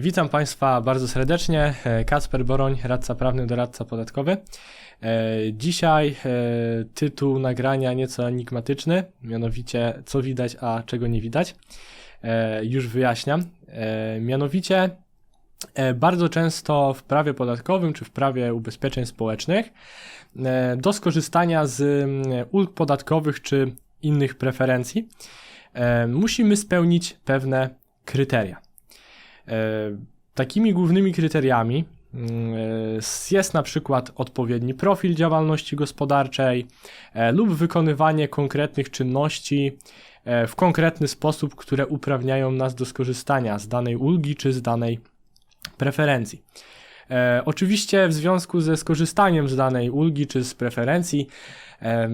Witam Państwa bardzo serdecznie. E, Kacper Boroń, radca prawny, doradca podatkowy. E, Dzisiaj e, tytuł nagrania nieco enigmatyczny, mianowicie co widać, a czego nie widać. Już wyjaśniam. Mianowicie bardzo często w prawie podatkowym czy w prawie ubezpieczeń społecznych do skorzystania z ulg podatkowych czy innych preferencji musimy spełnić pewne kryteria. E, Takimi głównymi kryteriami mm, e, jest na przykład odpowiedni profil działalności gospodarczej e, lub wykonywanie konkretnych czynności w konkretny sposób, które uprawniają nas do skorzystania z danej ulgi czy z danej preferencji. E, oczywiście w związku ze skorzystaniem z danej ulgi czy z preferencji e,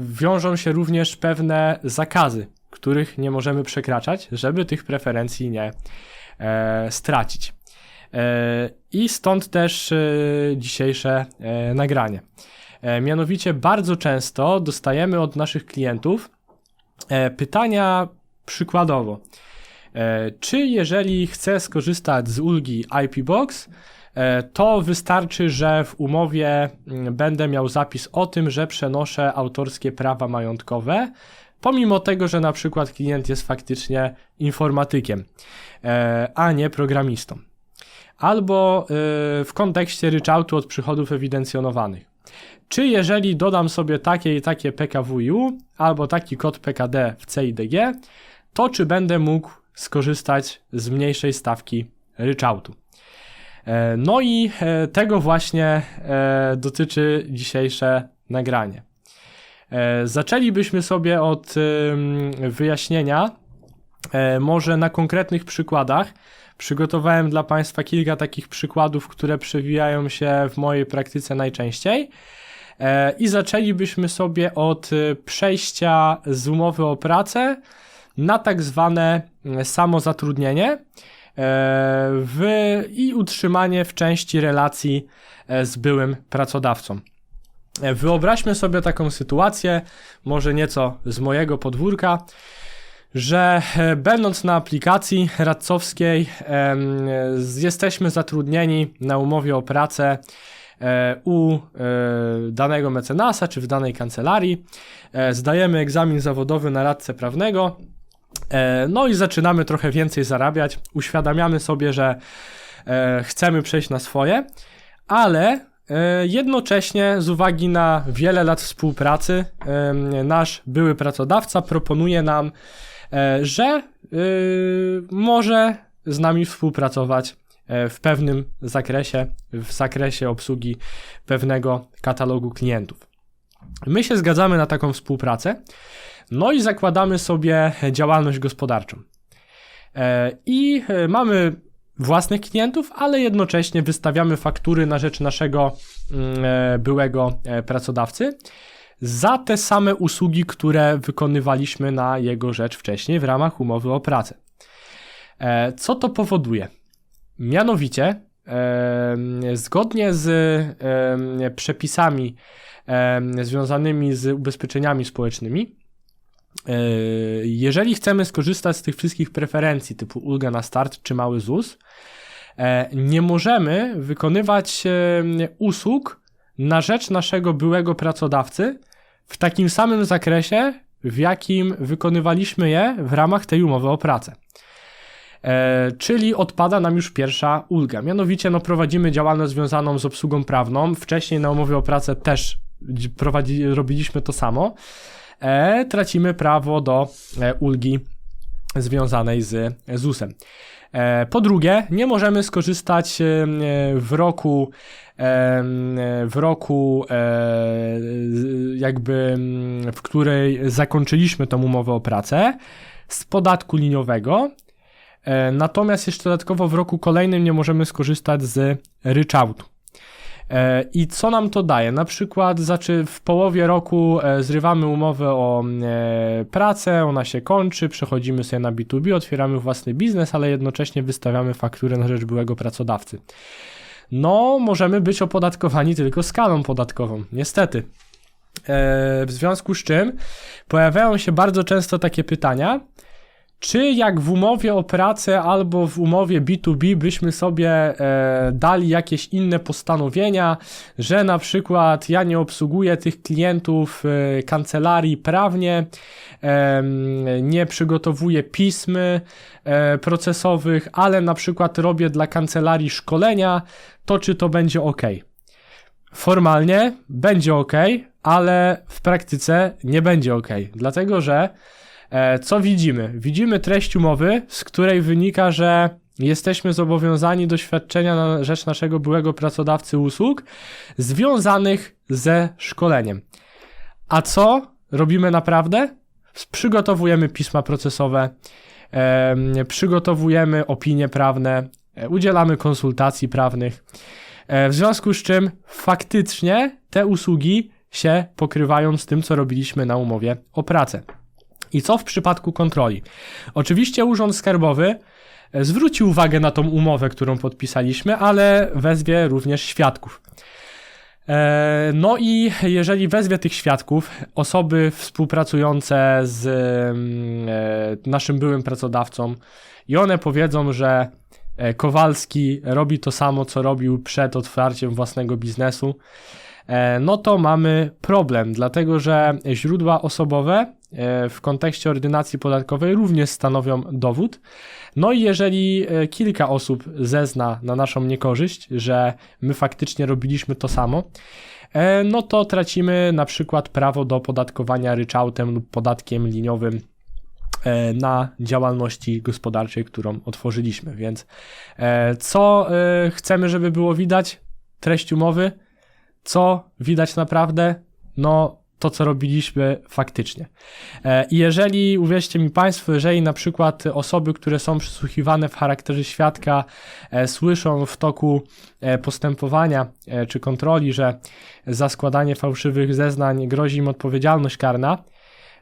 wiążą się również pewne zakazy, których nie możemy przekraczać, żeby tych preferencji nie e, stracić. E, I stąd też e, dzisiejsze e, nagranie. E, mianowicie bardzo często dostajemy od naszych klientów e, pytania przykładowo. Czy jeżeli chcę skorzystać z ulgi IP Box, to wystarczy, że w umowie mm, będę miał zapis o tym, że przenoszę autorskie prawa majątkowe, pomimo tego, że na przykład klient jest faktycznie informatykiem, e, a nie programistą. Albo e, w kontekście ryczałtu od przychodów ewidencjonowanych. Czy jeżeli dodam sobie takie i takie PKWiU albo taki kod PKD w CIDG, to czy będę mógł skorzystać z mniejszej stawki ryczałtu. E, No i tego właśnie dotyczy dzisiejsze nagranie. E, Zaczęlibyśmy sobie od wyjaśnienia, e, może na konkretnych przykładach. Przygotowałem dla Państwa kilka takich przykładów, które przewijają się w mojej praktyce najczęściej. E, I zaczęlibyśmy sobie od e, przejścia z umowy o pracę na tak zwane mm, samozatrudnienie w, i utrzymanie w części relacji z byłym pracodawcą. E, Wyobraźmy sobie taką sytuację, może nieco z mojego podwórka, że e, będąc na aplikacji radcowskiej jesteśmy zatrudnieni na umowie o pracę e, u danego mecenasa czy w danej kancelarii. Zdajemy egzamin zawodowy na radcę prawnego. No i zaczynamy trochę więcej zarabiać. Uświadamiamy sobie, że chcemy przejść na swoje, ale jednocześnie z uwagi na wiele lat współpracy nasz były pracodawca proponuje nam, e, że y, może z nami współpracować e, w pewnym zakresie, w zakresie obsługi pewnego katalogu klientów. My się zgadzamy na taką współpracę, no i zakładamy sobie działalność gospodarczą. E, I e, mamy własnych klientów, ale jednocześnie wystawiamy faktury na rzecz naszego mm, e, byłego e, pracodawcy za te same usługi, które wykonywaliśmy na jego rzecz wcześniej w ramach umowy o pracę. E, Co to powoduje? Mianowicie, zgodnie z przepisami związanymi z ubezpieczeniami społecznymi, jeżeli chcemy skorzystać z tych wszystkich preferencji typu ulga na start czy mały ZUS, e, nie możemy wykonywać em, usług na rzecz naszego byłego pracodawcy w takim samym zakresie, w jakim wykonywaliśmy je w ramach tej umowy o pracę. E, czyli odpada nam już pierwsza ulga. Mianowicie no, prowadzimy działalność związaną z obsługą prawną. Wcześniej na umowie o pracę też dzi- prowadzi, robiliśmy to samo. E, tracimy prawo do e, ulgi związanej z ZUS-em. E, po drugie, nie możemy skorzystać e, w roku e, w roku e, jakby w której zakończyliśmy tą umowę o pracę z podatku liniowego, E, Natomiast jeszcze dodatkowo w roku kolejnym nie możemy skorzystać z ryczałtu. E, I co nam to daje? Na przykład znaczy w połowie roku e, zrywamy umowę o e, pracę, ona się kończy, przechodzimy sobie na B2B, otwieramy własny biznes, ale jednocześnie wystawiamy fakturę na rzecz byłego pracodawcy. No, możemy być opodatkowani tylko skalą podatkową, niestety. W związku z czym pojawiają się bardzo często takie pytania, Czy jak w umowie o pracę albo w umowie B2B byśmy sobie e, dali jakieś inne postanowienia, że na przykład ja nie obsługuję tych klientów e, kancelarii prawnie, e, nie przygotowuję pism e, procesowych, ale na przykład robię dla kancelarii szkolenia, to czy to będzie ok? Formalnie będzie ok, ale w praktyce nie będzie ok, dlatego że co widzimy? Widzimy treść umowy, z której wynika, że jesteśmy zobowiązani do świadczenia na rzecz naszego byłego pracodawcy usług związanych ze szkoleniem. A co robimy naprawdę? Przygotowujemy pisma procesowe, e, przygotowujemy opinie prawne, e, udzielamy konsultacji prawnych. E, w związku z czym faktycznie te usługi się pokrywają z tym, co robiliśmy na umowie o pracę. I co w przypadku kontroli? Oczywiście Urząd Skarbowy e, zwróci uwagę na tą umowę, którą podpisaliśmy, ale wezwie również świadków. E, no i jeżeli wezwie tych świadków, osoby współpracujące z mm, e, naszym byłym pracodawcą i one powiedzą, że Kowalski robi to samo, co robił przed otwarciem własnego biznesu, no to mamy problem, dlatego że źródła osobowe w kontekście ordynacji podatkowej również stanowią dowód. No i jeżeli e, kilka osób zezna na naszą niekorzyść, że my faktycznie robiliśmy to samo, e, no to tracimy na przykład prawo do podatkowania ryczałtem lub podatkiem liniowym na działalności gospodarczej, którą otworzyliśmy. Więc co chcemy, żeby było widać? Treść umowy. Co widać naprawdę? No, to, co robiliśmy faktycznie. E, I jeżeli, uwierzcie mi Państwo, jeżeli na przykład osoby, które są przysłuchiwane w charakterze świadka, e, słyszą w toku e, postępowania czy kontroli, że za składanie fałszywych zeznań grozi im odpowiedzialność karna,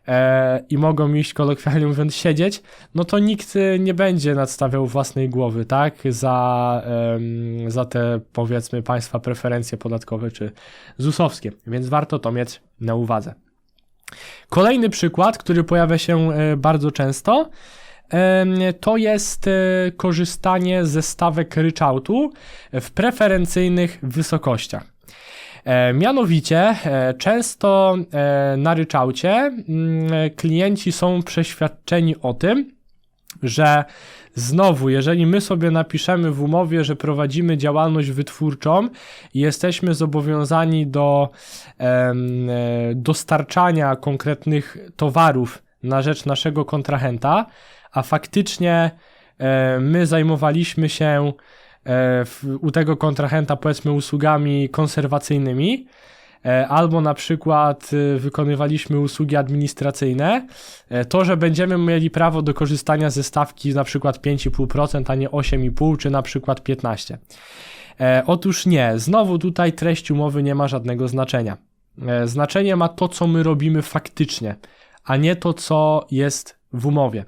e, i mogą iść kolokwialnie mówiąc siedzieć, no to nikt nie będzie nadstawiał własnej głowy, tak, za, e, za te powiedzmy państwa preferencje podatkowe czy ZUS-owskie, więc warto to mieć na uwadze. Kolejny przykład, który pojawia się e, bardzo często, to jest e, korzystanie ze stawek ryczałtu w preferencyjnych wysokościach. E, mianowicie, e, często e, na ryczałcie mm, klienci są przeświadczeni o tym, że znowu, jeżeli my sobie napiszemy w umowie, że prowadzimy działalność wytwórczą i jesteśmy zobowiązani do dostarczania konkretnych towarów na rzecz naszego kontrahenta, a faktycznie my zajmowaliśmy się w, u tego kontrahenta powiedzmy usługami konserwacyjnymi, e, albo na przykład e, wykonywaliśmy usługi administracyjne, to, że będziemy mieli prawo do korzystania ze stawki na przykład 5,5%, a nie 8,5% czy na przykład 15%. Otóż nie, znowu tutaj treść umowy nie ma żadnego znaczenia. Znaczenie ma to, co my robimy faktycznie, a nie to, co jest w umowie.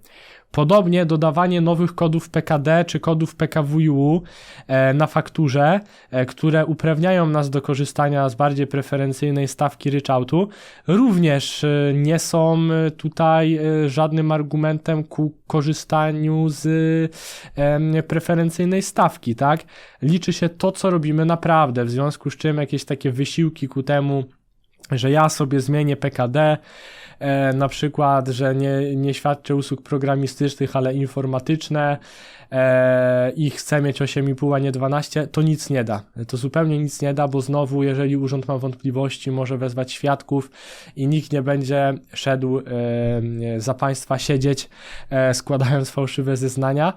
Podobnie dodawanie nowych kodów PKD czy kodów PKWU e, na fakturze, e, które uprawniają nas do korzystania z bardziej preferencyjnej stawki ryczałtu, również e, nie są tutaj żadnym argumentem ku korzystaniu z preferencyjnej stawki, tak? Liczy się to, co robimy naprawdę, w związku z czym jakieś takie wysiłki ku temu, że ja sobie zmienię PKD, e, na przykład, że nie, nie świadczę usług programistycznych, ale informatyczne e, i chcę mieć 8,5, a nie 12, to nic nie da. To zupełnie nic nie da, bo znowu, jeżeli urząd ma wątpliwości, może wezwać świadków i nikt nie będzie szedł e, za państwa siedzieć, e, składając fałszywe zeznania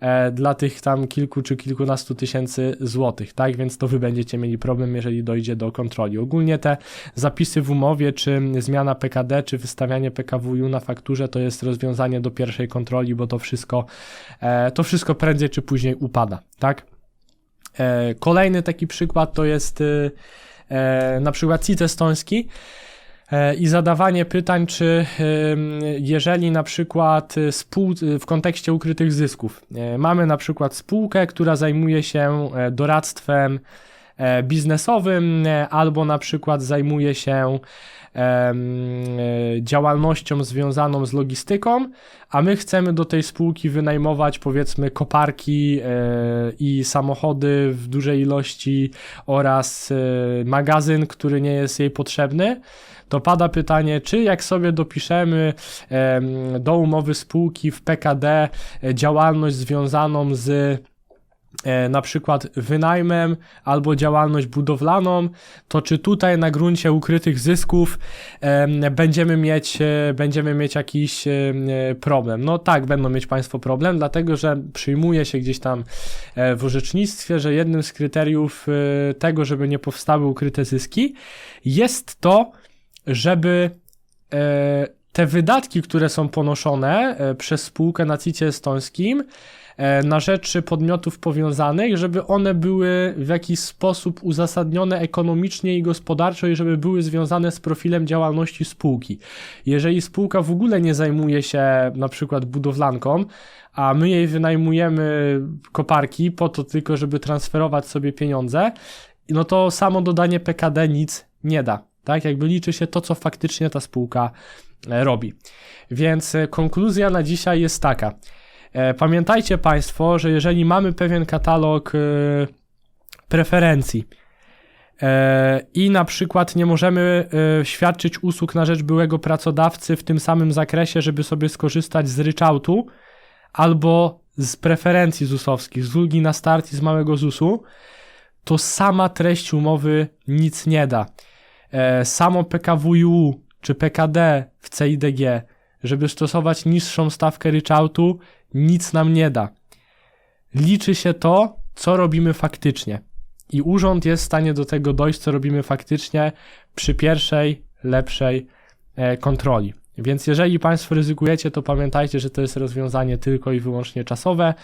e, dla tych tam kilku czy kilkunastu tysięcy złotych, tak? Więc to wy będziecie mieli problem, jeżeli dojdzie do kontroli. Ogólnie te zapisy w umowie, czy zmiana PKD, czy wystawianie PKWU na fakturze to jest rozwiązanie do pierwszej kontroli, bo to wszystko, e, to wszystko prędzej czy później upada, tak? E, kolejny taki przykład to jest e, na przykład CIT estoński i zadawanie pytań, czy jeżeli na przykład w kontekście ukrytych zysków mamy na przykład spółkę, która zajmuje się doradztwem biznesowym, e, albo na przykład zajmuje się e, działalnością związaną z logistyką, a my chcemy do tej spółki wynajmować powiedzmy koparki e, i samochody w dużej ilości oraz e, magazyn, który nie jest jej potrzebny, to pada pytanie, czy jak sobie dopiszemy em, do umowy spółki w PKD e, działalność związaną z e, na przykład wynajmem albo działalność budowlaną, to czy tutaj na gruncie ukrytych zysków em, będziemy mieć, e, będziemy mieć jakiś e, problem? No tak, będą mieć Państwo problem, dlatego że przyjmuje się gdzieś tam e, w orzecznictwie, że jednym z kryteriów e, tego, żeby nie powstały ukryte zyski, jest to, żeby e, te wydatki, które są ponoszone e, przez spółkę na CIT estońskim e, na rzecz podmiotów powiązanych, żeby one były w jakiś sposób uzasadnione ekonomicznie i gospodarczo i żeby były związane z profilem działalności spółki. Jeżeli spółka w ogóle nie zajmuje się na przykład budowlanką, a my jej wynajmujemy koparki po to tylko, żeby transferować sobie pieniądze, no to samo dodanie PKD nic nie da. Tak, jakby liczy się to, co faktycznie ta spółka e, robi. Więc e, konkluzja na dzisiaj jest taka. E, Pamiętajcie Państwo, że jeżeli mamy pewien katalog e, preferencji e, i na przykład nie możemy świadczyć usług na rzecz byłego pracodawcy w tym samym zakresie, żeby sobie skorzystać z ryczałtu albo z preferencji ZUS-owskich, z ulgi na start i z małego ZUS-u, to sama treść umowy nic nie da. Samo PKWiU czy PKD w CIDG, żeby stosować niższą stawkę ryczałtu, nic nam nie da. Liczy się to, co robimy faktycznie. I urząd jest w stanie do tego dojść, co robimy faktycznie przy pierwszej, lepszej e, kontroli. Więc jeżeli Państwo ryzykujecie, to pamiętajcie, że to jest rozwiązanie tylko i wyłącznie czasowe,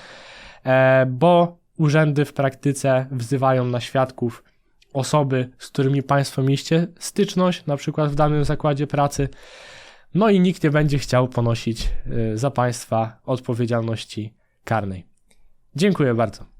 e, bo urzędy w praktyce wzywają na świadków osoby, z którymi Państwo mieliście styczność, na przykład w danym zakładzie pracy, no i nikt nie będzie chciał ponosić y, za Państwa odpowiedzialności karnej. Dziękuję bardzo.